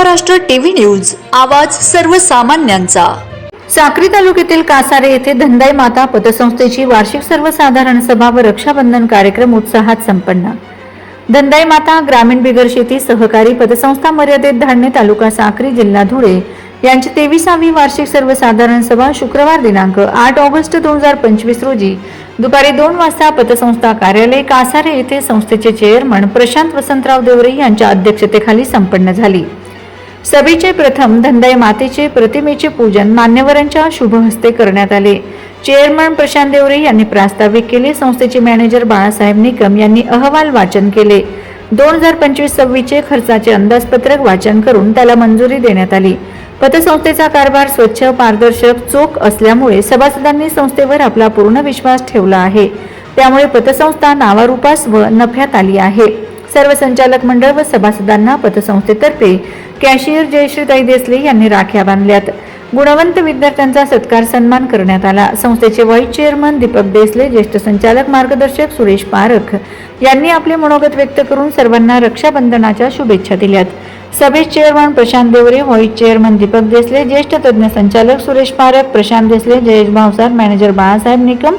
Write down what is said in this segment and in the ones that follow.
Maharashtra TV news आवाज सर्वसामान्यांचा. साक्री तालुक्यातील कासारे येथे धंदाई माता पतसंस्थेची वार्षिक सर्वसाधारण सभा व रक्षाबंधन कार्यक्रम उत्साहात संपन्न. धंदाई माता ग्रामीण बिगर शेती सहकारी पतसंस्था मर्यादित धान्य तालुका साक्री जिल्हा धुळे यांची तेविसावी वार्षिक सर्वसाधारण सभा शुक्रवार दिनांक आठ ऑगस्ट दोन हजार पंचवीस रोजी दुपारी दोन वाजता पतसंस्था कार्यालय कासारे येथे संस्थेचे चेअरमन प्रशांत वसंतराव देवरे यांच्या अध्यक्षतेखाली संपन्न झाली. सभेचे प्रथम धंदाई मातेचे प्रतिमेचे पूजन मान्यवरांच्या शुभ हस्ते करण्यात आले. चेअरमन प्रशांत देवरे यांनी प्रास्ताविक केले. संस्थेचे मॅनेजर बाळासाहेब निकम यांनी अहवाल वाचन केले. दोन हजार पंचवीस सव्वीसचे खर्चाचे अंदाजपत्रक वाचन करून त्याला मंजुरी देण्यात आली. पतसंस्थेचा कारभार स्वच्छ पारदर्शक चोख असल्यामुळे सभासदांनी संस्थेवर आपला पूर्ण विश्वास ठेवला आहे. त्यामुळे पतसंस्था नावारूपास व नफ्यात आली आहे. सर्व संचालक मंडळ व सभासदांना पतसंस्थेतर्फे कॅशियर जयश्रीताई देसले यांनी राख्या बांधल्यात. गुणवंत विद्यार्थ्यांचा सत्कार सन्मान करण्यात आला. संस्थेचे व्हाईस चेअरमन दीपक देसले ज्येष्ठ संचालक मार्गदर्शक सुरेश पारख यांनी आपले मनोगत व्यक्त करून सर्वांना रक्षाबंधनाच्या शुभेच्छा दिल्यात. सभेत chairman Prashant Deore vice chairman Deepak Desale ज्येष्ठ तज्ज्ञ संचालक सुरेश पारख प्रशांत देसले जयेश भावसार मॅनेजर बाळासाहेब निकम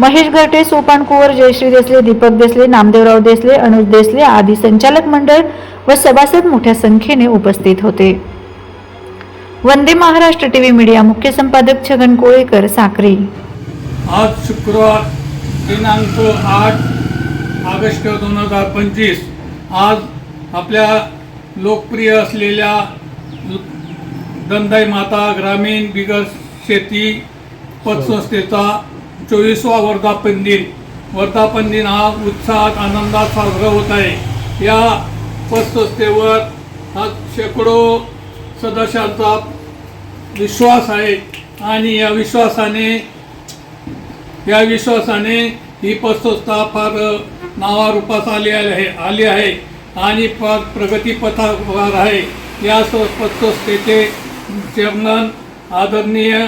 महेश घरटे सोपान कुवर जयश्री देसले दीपक देसले नामदेवराव देसले अनुज देसले आदी संचालक मंडळ व सभासद मोठ्या संख्येने उपस्थित होते. वंदे महाराष्ट्र टीव्ही मीडिया मुख्य संपादक छगन कोळेकर साक्री. आज शुक्रवार दिनांक आठ ऑगस्ट दोन हजार पंचवीस. आज आपल्या लोकप्रिय असलेल्या दंदाई माता ग्रामीण बिगर शेती पतसंस्थेचा चोवीसवा वर्धापन दिन. वर्धापन दिन हा उत्साहात आनंदात साजरा होत आहे. या पतसंस्थेवर हा शेकडो सदस्यांचा विश्वास आहे आणि या विश्वासाने या विश्वासाने ही पतसंस्था फार नावारूपास आली आहे आली आहे आणि फार प्रगतीपथावर आहे. या पतसंस्थेचे चेअरमन आदरणीय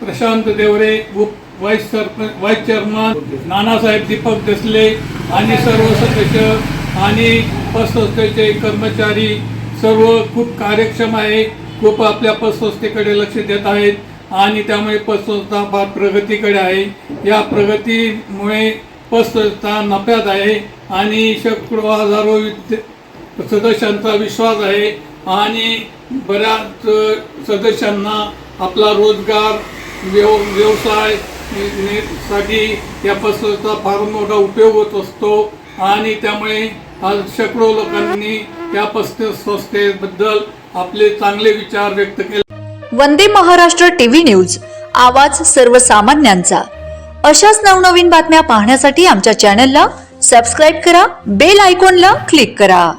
प्रशांत देवरे उप वाईस सरप वाईस चेअरमन नानासाहेब दीपक देसले आणि सर्व सदस्य आणि पतसंस्थेचे कर्मचारी सर्व खूप कार्यक्षम आहे. खूप आपल्या पतसंस्थेकडे लक्ष देत आहेत आणि त्यामुळे पतसंस्था फार प्रगतीकडे आहे. या प्रगतीमुळे पतसंस्था नफ्यात आहे आणि शेकडो हजारो विद्य सदस्यांचा विश्वास आहे आणि बऱ्याच सदस्यांना आपला रोजगार व्यव व्यवसाय साठी या पुस्तकाचा फार मोठा उपयोग होत असतो आणि त्यामुळे आज शेकडो लोकांनी या संस्थेबद्दल आपले चांगले विचार व्यक्त केले. वंदे महाराष्ट्र टीव्ही न्यूज आवाज सर्वसामान्यांचा. अशाच नवनवीन बातम्या पाहण्यासाठी आमच्या चॅनलला सबस्क्राईब करा बेल आयकॉनला क्लिक करा.